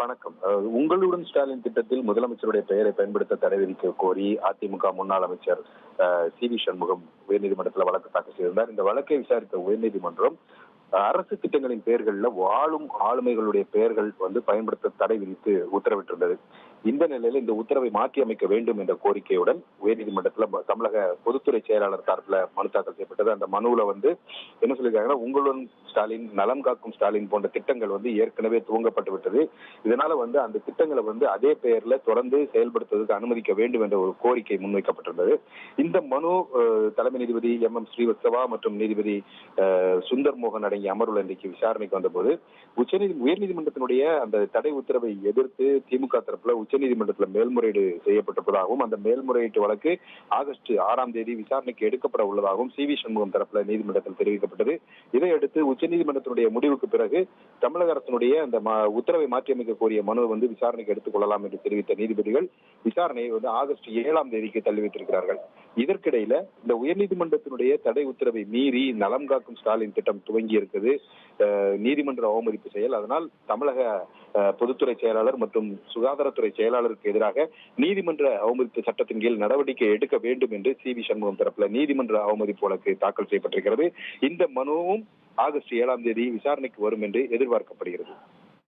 வணக்கம். உங்களுடன் ஸ்டாலின் திட்டத்தில் முதலமைச்சருடைய பெயரை பயன்படுத்த தடை விதிக்க கோரி அதிமுக முன்னாள் அமைச்சர் சி வி சண்முகம் உயர்நீதிமன்றத்தில் வழக்கு தாக்கல் செய்திருந்தார். இந்த வழக்கை விசாரித்த உயர்நீதிமன்றம் அரசு திட்டங்களின் பெயர்கள்ல வாழும் ஆளுமைகளுடைய பெயர்கள் வந்து பயன்படுத்த தடை விதித்து உத்தரவிட்டிருந்தது. இந்த நிலையில இந்த உத்தரவை மாற்றி அமைக்க வேண்டும் என்ற கோரிக்கையுடன் உயர்நீதிமன்றத்தில் தமிழக பொதுத்துறை செயலாளர் தரப்புல மனு தாக்கல் செய்யப்பட்டது. அந்த மனுவில் வந்து என்ன சொல்லியிருக்காங்கன்னா உங்களுடன் ஸ்டாலின் நலம் காக்கும் ஸ்டாலின் போன்ற திட்டங்கள் வந்து ஏற்கனவே துவங்கப்பட்டு விட்டது. இதனால வந்து அந்த திட்டங்களை வந்து அதே பெயர்ல தொடர்ந்து செயல்படுத்துவதற்கு அனுமதிக்க வேண்டும் என்ற ஒரு கோரிக்கை முன்வைக்கப்பட்டிருந்தது. இந்த மனு தலைமை நீதிபதி எம். எம். ஸ்ரீவத்சவா மற்றும் நீதிபதி சுந்தர் மோகன் அடங்கிய அமர்வுல இன்றைக்கு விசாரணைக்கு வந்தபோது உச்சநீதி உயர்நீதிமன்றத்தினுடைய அந்த தடை உத்தரவை எதிர்த்து திமுக தரப்புல உச்சநீதிமன்றத்தில் மேல்முறையீடு செய்யப்பட்டிருப்பதாகவும் அந்த மேல்முறையீட்டு வழக்கு ஆகஸ்ட் ஆறாம் தேதி விசாரணைக்கு எடுக்கப்பட உள்ளதாகவும் சி வி சண்முகம் தரப்புல நீதிமன்றத்தில் தெரிவிக்கப்பட்டது. இதையடுத்து உச்சநீதிமன்றத்தினுடைய முடிவுக்கு பிறகு தமிழக அரசினுடைய அந்த உத்தரவை மாற்றியமைக்க கோரிய மனுவை வந்து விசாரணைக்கு எடுத்துக் கொள்ளலாம் என்று தெரிவித்த நீதிபதிகள் விசாரணையை வந்து ஆகஸ்ட் ஏழாம் தேதிக்கு தள்ளி வைத்திருக்கிறார்கள் இதற்கிடையில இந்த உயர்நீதிமன்றத்தினுடைய தடை உத்தரவை மீறி நலம் காக்கும் ஸ்டாலின் திட்டம் துவங்கி இருக்குது நீதிமன்ற அவமதிப்பு செயல். அதனால் தமிழக பொதுத்துறை செயலாளர் மற்றும் சுகாதாரத்துறை செயலாளருக்கு எதிராக நீதிமன்ற அவமதிப்பு சட்டத்தின் கீழ் நடவடிக்கை எடுக்க வேண்டும் என்று சி வி சண்முகம் தரப்புல நீதிமன்ற அவமதிப்பு வழக்கு தாக்கல் செய்யப்பட்டிருக்கிறது. இந்த மனுவும் ஆகஸ்ட் ஏழாம் தேதி விசாரணைக்கு வரும் என்று எதிர்பார்க்கப்படுகிறது.